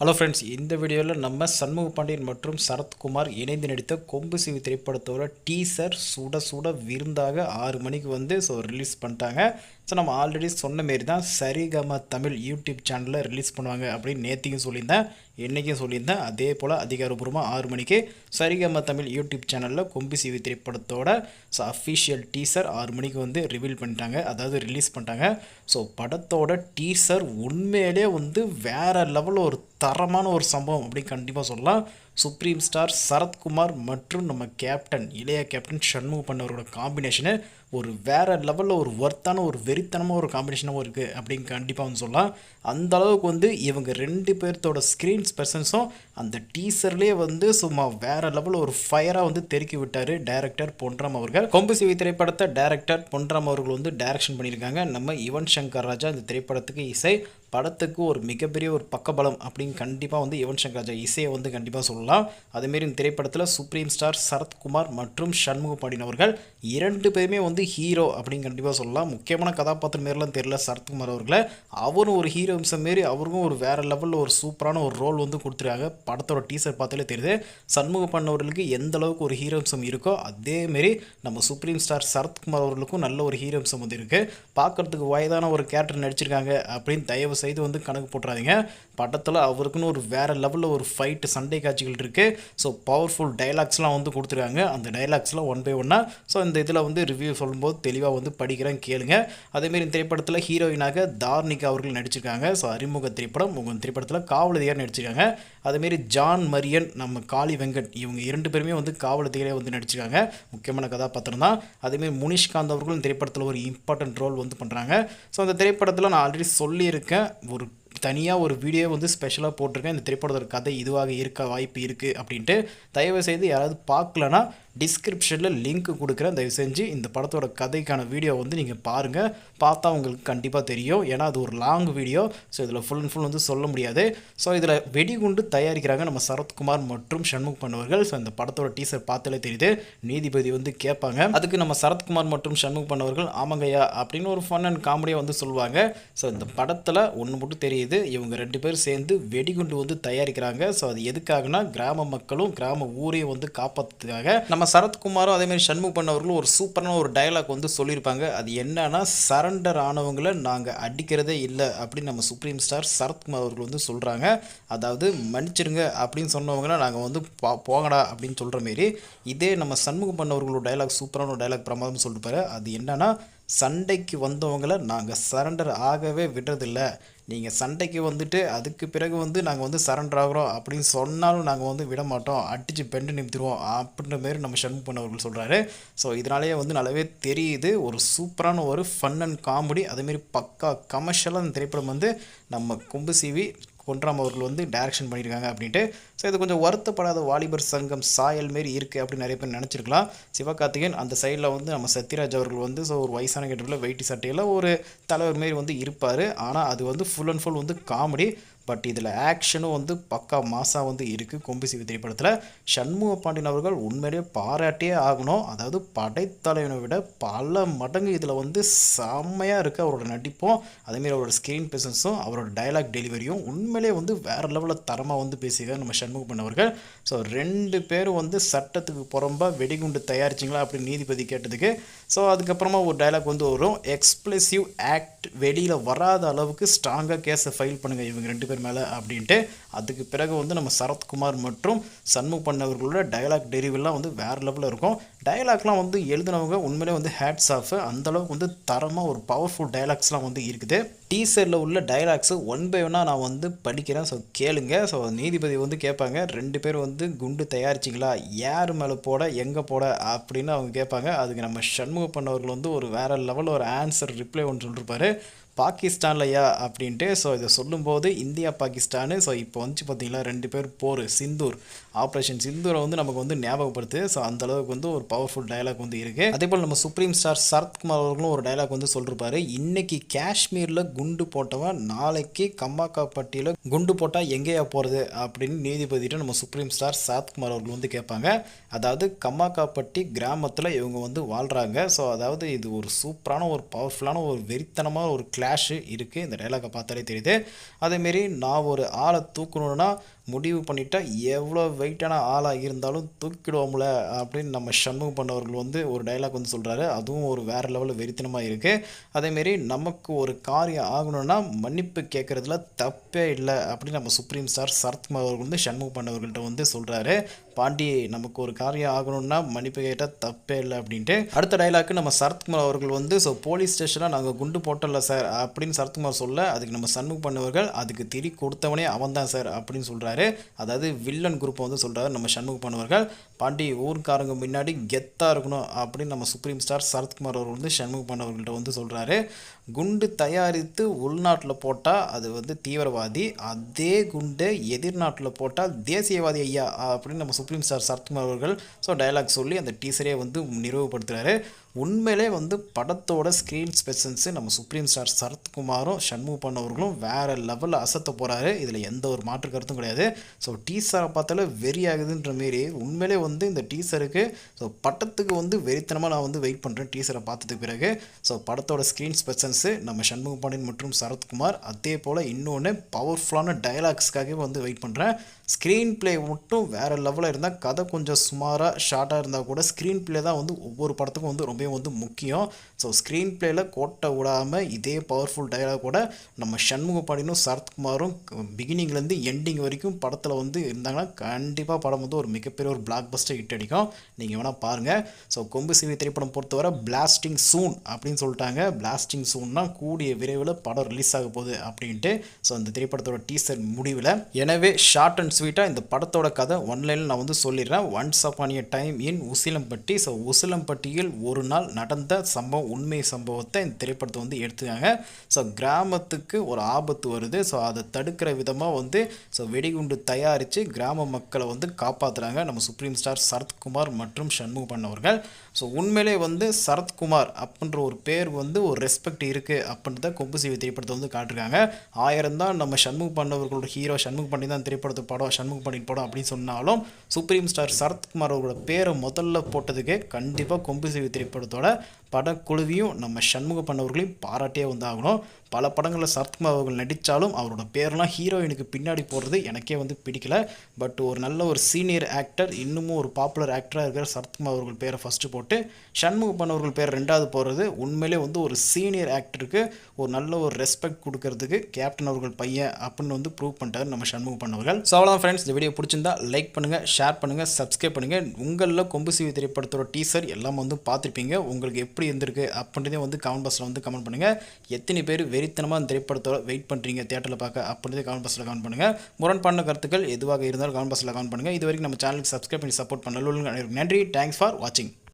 Hello friends இந்த வீடியோவில் நம்ம சண்முக பாண்டியன் மற்றும் சரத்குமார் இணைந்து நடித்த கொம்பு சிவி திரைப்படத்தோட டீசர் சுட சுட விருந்தாக ஆறு மணிக்கு வந்து ஸோ ரிலீஸ் பண்ணிட்டாங்க. ஸோ நம்ம ஆல்ரெடி சொன்ன மாரி தான் சரிகம தமிழ் யூடியூப் சேனலில் ரிலீஸ் பண்ணுவாங்க அப்படின்னு நேத்திக்கும் சொல்லியிருந்தேன். என்றைக்கும் சொல்லியிருந்தேன். அதே போல் அதிகாரப்பூர்வமாக ஆறு மணிக்கு சரிகம தமிழ் யூடியூப் சேனலில் கொம்பு சிவி திரைப்படத்தோட ஸோ அஃபிஷியல் டீசர் ஆறு மணிக்கு வந்து ரிவீல் பண்ணிட்டாங்க. அதாவது ரிலீஸ் பண்ணிட்டாங்க. ஸோ படத்தோட டீசர் உண்மையிலே வந்து வேறு லெவலில் ஒரு தரமான ஒரு சம்பவம் அப்படின்னு கண்டிப்பாக சொல்லலாம். சுப்ரீம் ஸ்டார் சரத்குமார் மற்றும் நம்ம கேப்டன் இளைய கேப்டன் ஷண்முக பண்ணவரோட காம்பினேஷனு ஒரு வேறு லெவலில் ஒரு ஒர்த்தான ஒரு வெறித்தனமாக ஒரு காம்பினேஷனாகவும் இருக்குது அப்படின்னு கண்டிப்பாக வந்து சொல்லலாம். அந்த அளவுக்கு வந்து இவங்க ரெண்டு பேர்த்தோட ஸ்க்ரீன்ஸ் பர்சன்ஸும் அந்த டீசர்லேயே வந்து சும்மா வேறு லெவலில் ஒரு ஃபயராக வந்து தெருக்கி விட்டார் டேரக்டர் பொன்ராம் அவர்கள். கொம்பு சிவி திரைப்படத்தை டேரக்டர் பொன்ராம் அவர்கள் வந்து டைரக்ஷன் பண்ணியிருக்காங்க. நம்ம யுவன் சங்கர் ராஜா இந்த திரைப்படத்துக்கு இசை படத்துக்கு ஒரு மிகப்பெரிய ஒரு பக்கபலம் அப்படின்னு கண்டிப்பாக வந்து யுவன் சங்கர் ராஜா இசையை வந்து கண்டிப்பாக சொல்லலாம். அதேமாரி இந்த திரைப்படத்தில் சுப்ரீம் ஸ்டார் சரத்குமார் மற்றும் சண்முக பாடினவர்கள் இரண்டு பேருமே வந்து ஹீரோ அப்படின்னு கண்டிப்பாக சொல்லலாம். முக்கியமான கதாபாத்திரம் மாரிலாம் தெரியல? சரத்குமார் அவர்களை. அவரும் ஒரு ஹீரோ அம்சம் மாரி அவருக்கும் ஒரு வேறு லெவலில் ஒரு சூப்பரான ஒரு ரோல் வந்து கொடுத்துருக்காங்க. படத்தோட டீசர் பார்த்தாலே தெரியுது. சண்முக பாண்டியன் எந்த அளவுக்கு ஒரு ஹீரோ அம்சம் இருக்கோ அதேமாரி நம்ம சுப்ரீம் ஸ்டார் சரத்குமார் அவர்களுக்கும் நல்ல ஒரு ஹீரோ அம்சம் வந்து இருக்குது பார்க்குறதுக்கு வயதான ஒரு கேரக்டர் நடிச்சிருக்காங்க அப்படின்னு தயவு செய்து வந்து கணக்கு போட்டுறாதீங்க. படத்தில் அவருக்குன்னு ஒரு வேறு லெவலில் ஒரு ஃபைட்டு சண்டை காட்சிகள் இருக்குது ஸோ பவர்ஃபுல் டைலாக்ஸ்லாம் வந்து கொடுத்துருக்காங்க. அந்த டைலாக்ஸ்லாம் ஒன் பை ஒன்னாக ஸோ இந்த இதில் வந்து ரிவ்யூ சொல்லும்போது தெளிவாக வந்து படிக்கிறேன் கேளுங்க. அதேமாரி இந்த திரைப்படத்தில் ஹீரோயினாக தார்னிகா அவர்கள் நடிச்சிருக்காங்க. ஸோ அறிமுக திரைப்படம் உங்கள் திரைப்படத்தில் காவலதிகார் நடிச்சிருக்காங்க. அதேமாரி ஜான் மரியன் நம்ம காளி வெங்கட் இவங்க இரண்டு பேருமே வந்து காவலதிகாரே வந்து நடிச்சிருக்காங்க. முக்கியமான கதாபாத்திரம் தான். அதேமாரி முனிஷ்காந்த் அவர்களும் திரைப்படத்தில் ஒரு இம்பார்ட்டன்ட் ரோல் வந்து பண்ணுறாங்க ஸோ அந்த திரைப்படத்தில் நான் ஆல்ரெடி சொல்லியிருக்கேன். ஒரு தனியாக ஒரு வீடியோ வந்து ஸ்பெஷலாக போட்டிருக்கேன். இந்த திரைப்படத்தோட கதை இதுவாக இருக்க வாய்ப்பு இருக்குது அப்படின்ட்டு. தயவு செய்து யாராவது பார்க்கலனா டிஸ்கிரிப்ஷனில் லிங்க் கொடுக்குறேன். தயவு செஞ்சு இந்த படத்தோட கதைக்கான வீடியோ வந்து நீங்கள் பாருங்கள் பார்த்தா உங்களுக்கு கண்டிப்பாக தெரியும். ஏன்னா அது ஒரு லாங் வீடியோ ஸோ இதில் ஃபுல் அண்ட் ஃபுல் வந்து சொல்ல முடியாது. ஸோ இதில் வெடிகுண்டு தயாரிக்கிறாங்க நம்ம சரத்குமார் மற்றும் ஷண்முக் பண்ணவர்கள் ஸோ இந்த படத்தோட டீசர் பார்த்தாலே தெரியுது. நீதிபதி வந்து கேட்பாங்க. அதுக்கு நம்ம சரத்குமார் மற்றும் ஷண்முக் பண்ணவர்கள் ஆமாங்கய்யா அப்படின்னு ஒரு ஃபன் அண்ட் காமெடியாக வந்து சொல்லுவாங்க. ஸோ இந்த படத்தில் ஒன்று மட்டும் தெரியுது. இவங்க ரெண்டு பேரும் சேர்ந்து வெடிகுண்டு வந்து தயாரிக்கிறாங்க. ஸோ அது எதுக்காகனா கிராம மக்களும் கிராம ஊரையும் வந்து காப்பாற்றுறதுக்காக நம்ம சரத்குமாரும் அதேமாதிரி சண்முக பண்ணவர்களும் ஒரு சூப்பரான ஒரு டயலாக் வந்து சொல்லியிருப்பாங்க. அது என்னன்னா சரண்டர் ஆனவங்களை நாங்கள் அடிக்கிறதே இல்லை அப்படின்னு நம்ம சுப்ரீம் ஸ்டார் சரத்குமார் அவர்கள் வந்து சொல்கிறாங்க அதாவது மன்னிச்சிருங்க அப்படின்னு சொன்னவங்கள நாங்கள் வந்து பா போங்கடா அப்படின்னு சொல்கிற மாரி. இதே நம்ம சண்முகம் பண்ணவர்களோட டயலாக் சூப்பரான ஒரு டயலாக் பிரமாதம் சொல்லிட்டு அது என்னன்னா சண்டைக்கு வந்தவங்களை நாங்கள் சரண்டர் ஆகவே விடுறதில்ல. நீங்கள் சண்டைக்கு வந்துட்டு அதுக்கு பிறகு வந்து நாங்கள் வந்து சரண்டர் ஆகிறோம் அப்படின்னு சொன்னாலும் நாங்கள் வந்து விட மாட்டோம். அடித்து பெண்டு நிமித்திடுவோம் அப்படின்ற மாரி நம்ம சண்முக பண்ணவர்கள் சொல்கிறாரு ஸோ இதனாலேயே வந்து நல்லாவே தெரியுது. ஒரு சூப்பரான ஒரு ஃபன் அண்ட் காமெடி அதேமாரி பக்கா கமர்ஷியலாக அந்த திரைப்படம் வந்து நம்ம கும்பசிவி பொன்ராம் அவர்கள் வந்து டைரக்ஷன் பண்ணியிருக்காங்க அப்படின்ட்டு. ஸோ இது கொஞ்சம் வருத்தப்படாத வாலிபர் சங்கம் சாயல் மாரி இருக்குது அப்படின்னு நிறைய பேர் நினச்சிருக்கலாம். சிவகார்த்திகேயன் அந்த சைடில் வந்து நம்ம சத்யராஜ் அவர்கள் வந்து ஸோ ஒரு வயசான கேட்டரில் வெயிட்டி சட்டையில் ஒரு தலைவர் மாரி வந்து இருப்பார். ஆனால் அது வந்து ஃபுல் அண்ட் ஃபுல் வந்து காமெடி பட் இதில் ஆக்ஷனும் வந்து பக்கா மாசாக வந்து இருக்குது கொம்பு சிவி திரைப்படத்தில் சண்முக பாண்டியன் அவர்கள் உண்மையிலேயே பாராட்டியே ஆகணும். அதாவது படைத்தலைவனை விட பல மடங்கு இதில் வந்து செம்மையாக இருக்குது அவரோட நடிப்பும். அதேமாரி அவரோட ஸ்க்ரீன் ப்ரெசன்ஸும் அவரோட டைலாக் டெலிவரியும் உண்மையிலே வந்து வேறு லெவலில் தரமாக வந்து பேசியிருக்காரு நம்ம சண்முக பண்ணவர்கள் ஸோ ரெண்டு பேரும் வந்து சட்டத்துக்கு புறம்பாக வெடிகுண்டு தயாரிச்சிங்களா அப்படின்னு நீதிபதி கேட்டதுக்கு. ஸோ அதுக்கப்புறமா ஒரு டைலாக் வந்து வரும். எக்ஸ்பிளசிவ் ஆக்ட் வெளியில் வராத அளவுக்கு ஸ்ட்ராங்காக கேஸை ஃபைல் பண்ணுங்கள் இவங்க ரெண்டு பேரும். பேர் மேலே அப்படின்ட்டு அதுக்கு பிறகு வந்து நம்ம சரத்குமார் மற்றும் சண்முக பண்ணவர்களோட டயலாக் டெரிவெல்லாம் வந்து வேறு லெவலில் இருக்கும். டயலாக்லாம் வந்து எழுதினவங்க உண்மையிலே வந்து ஹேட்ஸ் ஆஃப் அந்தளவுக்கு வந்து தரமாக ஒரு பவர்ஃபுல் டயலாக்ஸ்லாம் வந்து இருக்குது. டீசரில் உள்ள டயலாக்ஸு ஒன் பை ஒன்னாக நான் வந்து படிக்கிறேன். ஸோ கேளுங்க. ஸோ நீதிபதி வந்து கேட்பாங்க. ரெண்டு பேர் வந்து குண்டு தயாரிச்சிங்களா? யார் மேலே போட எங்கே போட அப்படின்னு அவங்க கேட்பாங்க. அதுக்கு நம்ம சண்முக பண்ணவர்கள் வந்து ஒரு வேறு லெவலில் ஒரு ஆன்சர் ரிப்ளை ஒன்று சொல்லிருப்பாரு. பாகிஸ்தான்லையா அப்படின்ட்டு ஸோ இதை சொல்லும்போது இந்தியா பாகிஸ்தானு ஸோ இப்போ வந்துச்சு பார்த்தீங்களா ரெண்டு பேர் போர் சிந்தூர் ஆப்ரேஷன் சிந்தூரை வந்து நமக்கு வந்து ஞாபகப்படுத்து ஸோ அந்த அளவுக்கு வந்து ஒரு பவர்ஃபுல் டயலாக் வந்து இருக்குது அதே போல் நம்ம சுப்ரீம் ஸ்டார் சரத்குமார் அவர்களும் ஒரு டயலாக் வந்து சொல்லிருப்பாரு. இன்னைக்கு காஷ்மீரில் குண்டு போட்டவன் நாளைக்கு கம்மாக்காப்பட்டியில் குண்டு போட்டால் எங்கேயா போகிறது அப்படின்னு நீதிபதிகிட்ட நம்ம சுப்ரீம் ஸ்டார் சரத்குமார் அவர்கள் வந்து கேட்பாங்க. அதாவது கம்மாக்காப்பட்டி கிராமத்தில் இவங்க வந்து வாழ்கிறாங்க ஸோ அதாவது இது ஒரு சூப்பரான ஒரு பவர்ஃபுல்லான ஒரு வெறித்தனமான ஒரு கிளா கிராஷு இருக்குது இந்த டைலாகை பார்த்தாலே தெரியுது. அதேமாரி நான் ஒரு ஆளை தூக்கணுன்னா முடிவு பண்ணிட்டா எவ்வளோ வெயிட்டான ஆளாக இருந்தாலும் தூக்கிடுவோம்ல அப்படின்னு நம்ம சண்முகம் பண்ணவர்கள் வந்து ஒரு டைலாக் வந்து சொல்கிறாரு அதுவும் ஒரு வேறு லெவலில் வெறித்தனமாக இருக்குது அதேமாரி நமக்கு ஒரு காரியம் ஆகணும்னா மன்னிப்பு கேட்குறதுல தப்பே இல்லை அப்படின்னு நம்ம சுப்ரீம் சார் சரத்குமார் அவர்கள் வந்து சண்முகம் பண்ணவர்கள்ட்ட வந்து சொல்கிறாரு பாண்டி நமக்கு ஒரு காரியம் ஆகணும்னா மன்னிப்பு கேட்டால் தப்பே இல்லை அப்படின்ட்டு. அடுத்த டைலாக்கு நம்ம சரத்குமார் அவர்கள் வந்து ஸோ போலீஸ் ஸ்டேஷனாக நாங்கள் குண்டு போட்டல சார் அப்படின்னு சரத்குமார் சொல்ல அதுக்கு நம்ம சண்முகம் பண்ணவர்கள் அதுக்கு திரி கொடுத்தவனே அவன் தான் சார் அப்படின்னு சொல்கிறாரு அதாவது வில்லன் குரூப்பை வந்து சொல்கிறார் நம்ம சண்முக பாண்டவர்கள் பாண்டி ஊர்க்காரங்க முன்னாடி கெத்தாக இருக்கணும் அப்படின்னு நம்ம சுப்ரீம் ஸ்டார் சரத்குமார் அவர் வந்து சண்முகம் பண்ணவர்கள்ட்ட வந்து சொல்கிறாரு குண்டு தயாரித்து உள்நாட்டில் போட்டால் அது வந்து தீவிரவாதி அதே குண்டை எதிர்நாட்டில் போட்டால் தேசியவாதி ஐயா அப்படின்னு நம்ம சுப்ரீம் ஸ்டார் சரத்குமார் அவர்கள் ஸோ டைலாக் சொல்லி அந்த டீசரே வந்து நிறைவுபடுத்துகிறாரு உண்மையிலே வந்து படத்தோட ஸ்க்ரீன் ஸ்பெஷன்ஸு நம்ம சுப்ரீம் ஸ்டார் சரத்குமாரும் சண்முக பண்ணவர்களும் வேறு லெவலில் அசத்த போகிறாரு இதில் எந்த ஒரு மாற்று கருத்தும் கிடையாது. ஸோ டீசரை பார்த்தாலே வெறி ஆகுதுன்ற மாரி உண்மையிலே வந்து இந்த டீசருக்கு ஸோ படத்துக்கு வந்து வெறித்தனமாக நான் வந்து வெயிட் பண்ணுறேன் டீசரை பார்த்ததுக்கு பிறகு. ஸோ படத்தோட ஸ்க்ரீன் ஸ்பெஷன்ஸு நம்ம சண்முக பாண்டியன் மற்றும் சரத்குமார் அதே போல் இன்னொன்று பவர்ஃபுல்லான டயலாக்ஸ்க்காகவே வந்து வெயிட் பண்ணுறேன் ஸ்க்ரீன் ப்ளே மட்டும் வேறு லெவலில் இருந்தால் கதை கொஞ்சம் சுமாராக ஷார்ட்டாக இருந்தால் கூட ஸ்க்ரீன் ப்ளே தான் வந்து ஒவ்வொரு படத்துக்கும் வந்து ரொம்பவே வந்து முக்கியம். ஸோ ஸ்க்ரீன் ப்ளேயில் கோட்டை விடாமல் இதே பவர்ஃபுல் டயலாக் கூட நம்ம சண்முக பாடினும் சரத்குமாரும் பிகினிங்லேருந்து எண்டிங் வரைக்கும் படத்தில் வந்து இருந்தாங்கன்னா கண்டிப்பாக படம் வந்து ஒரு மிகப்பெரிய ஒரு பிளாக் பஸ்டர் ஹிட் அடிக்கும். நீங்கள் வேணால் பாருங்கள் ஸோ கொம்பு சிவி திரைப்படம் பொறுத்தவரை பிளாஸ்டிங் சூன் அப்படின்னு சொல்லிட்டாங்க. பிளாஸ்டிங் சூன்னா கூடிய விரைவில் படம் ரிலீஸ் ஆக போகுது அப்படின்ட்டு. ஸோ அந்த திரைப்படத்தோட டீசர் முடிவில். எனவே ஷார்ட் அண்ட் ஸ்வீட்டாக இந்த படத்தோட கதை ஒன்லைனில் நான் வந்து சொல்லிடுறேன். Once upon a time in Usilampatti. So உசிலம்பட்டியில் ஒரு நாள் நடந்த சம்பவம் உண்மை சம்பவத்தை இந்த திரைப்படத்தை வந்து எடுத்துக்காங்க. ஸோ கிராமத்துக்கு ஒரு ஆபத்து வருது. ஸோ அதை தடுக்கிற விதமாக வந்து ஸோ வெடிகுண்டு தயாரித்து கிராம மக்களை வந்து காப்பாற்றுறாங்க நம்ம சுப்ரீம் ஸ்டார் சரத்குமார் மற்றும் சண்முகன் பண்ணவர்கள் ஸோ உண்மையிலே வந்து சரத்குமார் அப்படின்ற ஒரு பேர் வந்து ஒரு ரெஸ்பெக்ட் இருக்குது அப்படின்றத கொம்பு சிவி திரைப்படத்தை வந்து காட்டிருக்காங்க ஆயிரம் தான் நம்ம சண்முக பண்ணவர்களோட ஹீரோ சண்முக பண்ணி தான் திரைப்படத்து படம் சண்முக பண்ணி படம் அப்படின்னு சொன்னாலும் சுப்ரீம் ஸ்டார் சரத்குமார் அவரோட பேரை முதல்ல போட்டதுக்கே கண்டிப்பாக கொம்பு சிவி திரைப்படத்தோட படக்குழுவையும் நம்ம சண்முக பண்ணவர்களையும் பாராட்டியே வந்தாகணும். பல படங்களில் சரத்குமார் அவர்கள் நடித்தாலும் அவரோட பேர்லாம் ஹீரோயினுக்கு பின்னாடி போடுறது எனக்கே வந்து பிடிக்கல. பட் ஒரு நல்ல ஒரு சீனியர் ஆக்டர் இன்னமும் ஒரு பாப்புலர் ஆக்டராக இருக்கிற சரத்குமார் அவர்கள் பேரை ஃபஸ்ட்டு போட்டு சண்முக பண்ணவர்கள் பேர் ரெண்டாவது போடுறது உண்மையிலே வந்து ஒரு சீனியர் ஆக்டருக்கு ஒரு நல்ல ஒரு ரெஸ்பெக்ட் கொடுக்கறதுக்கு கேப்டன் அவர்கள் பையன் அப்படின்னு வந்து ப்ரூவ் பண்ணிட்டார் நம்ம சண்முக பண்ணவர்கள் ஸோ அவ்வளோதான் ஃப்ரெண்ட்ஸ் இந்த வீடியோ பிடிச்சிருந்தா லைக் பண்ணுங்கள் ஷேர் பண்ணுங்கள் சப்ஸ்கிரைப் பண்ணுங்கள் உங்களில் கொம்பு சிவி திரைப்படத்தோட டீசர் எல்லாம் வந்து பார்த்துருப்பீங்க. உங்களுக்கு எப்படி இருந்திருக்கு அப்படின்றதே வந்து கமெண்ட் பாக்ஸில் வந்து கமெண்ட் பண்ணுங்கள் எத்தனை பேர் வெறித்தனமாக அந்த திரைப்படத்தோட வெயிட் பண்ணுறீங்க தேட்டரில் பார்க்க அப்படின்றதே கமெண்ட் பாக்ஸில் கமெண்ட் பண்ணுங்கள் முரண்பான கருத்துக்கள் எதுவாக இருந்தாலும் கமெண்ட் பாக்ஸில் கமெண்ட் பண்ணுங்கள் இது வரைக்கும் நம்ம சேனலுக்கு சப்ஸ்கிரைப் பண்ணி சப்போர்ட் பண்ண நன்றி. தேங்க்ஸ் ஃபார் வாட்சிங்